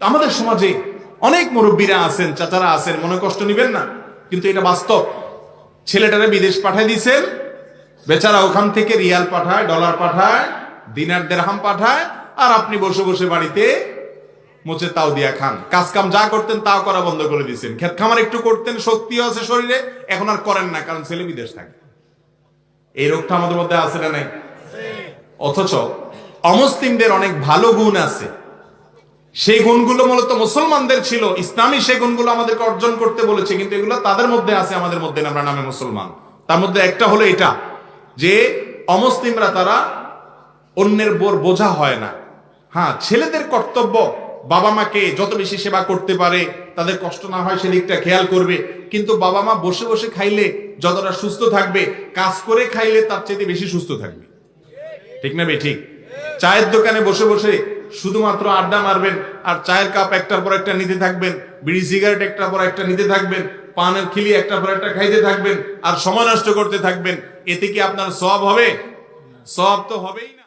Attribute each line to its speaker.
Speaker 1: আমাদের সমাজে অনেক মুরব্বীরা আছেন, চাচারা আছেন, মনে কষ্ট নিবেন না, কিন্তু এটা বাস্তব। ছেলেটারে বিদেশ পাঠায় দিছেন, বেচারা ওখান থেকে রিয়াল পাঠায়, ডলার পাঠায়, দিনার দেড়হাম পাঠায়, আর আপনি বসে বসে বাড়িতে মোচে তাও দিয়া খান। কাজ কাম যা করতেন তাও করা বন্ধ করে দিয়েছেন ক্ষেত খামার একটু করতেন, শক্তিও আছে শরীরে, এখন আর করেন না, কারণ ছেলে বিদেশ থাকে। এই রোগটা আমাদের মধ্যে আছে না নাই? অথচ অমুসলিমদের অনেক ভালো গুণ আছে। সেই গুণগুলো মূলত মুসলমানদের ছিল। ইসলামী সেই গুণগুলো আমাদেরকে অর্জন করতে বলেছে, কিন্তু এগুলো তাদের মধ্যে আছে, আমাদের মধ্যে আমরা নামে মুসলমান। তার মধ্যে একটা হলো এটা, যে অমুসলিমরা তারা অন্যের বোর বোঝা হয় না। হ্যাঁ ছেলেদের কর্তব্য, বাবা মাকে যত বেশি সেবা করতে পারে, তাদের কষ্ট না হয় সেদিকটা খেয়াল করবে, কিন্তু বাবা মা বসে বসে খাইলে যতটা সুস্থ থাকবে, কাজ করে খাইলে তার চেয়ে বেশি সুস্থ থাকবে। ঠিক না বে ঠিক। চায়ের দোকানে বসে বসে শুধুমাত্র আড্ডা মারবেন আর চায়ের কাপ একটার পর একটা নিতে থাকবেন, বিড়ি সিগারেট একটার পর একটা নিতে থাকবেন, পানের খিলি একটার পর একটা খাইতে থাকবেন আর সময় নষ্ট করতে থাকবেন। এতে কি আপনার সব হবে? সব তো হবেই না।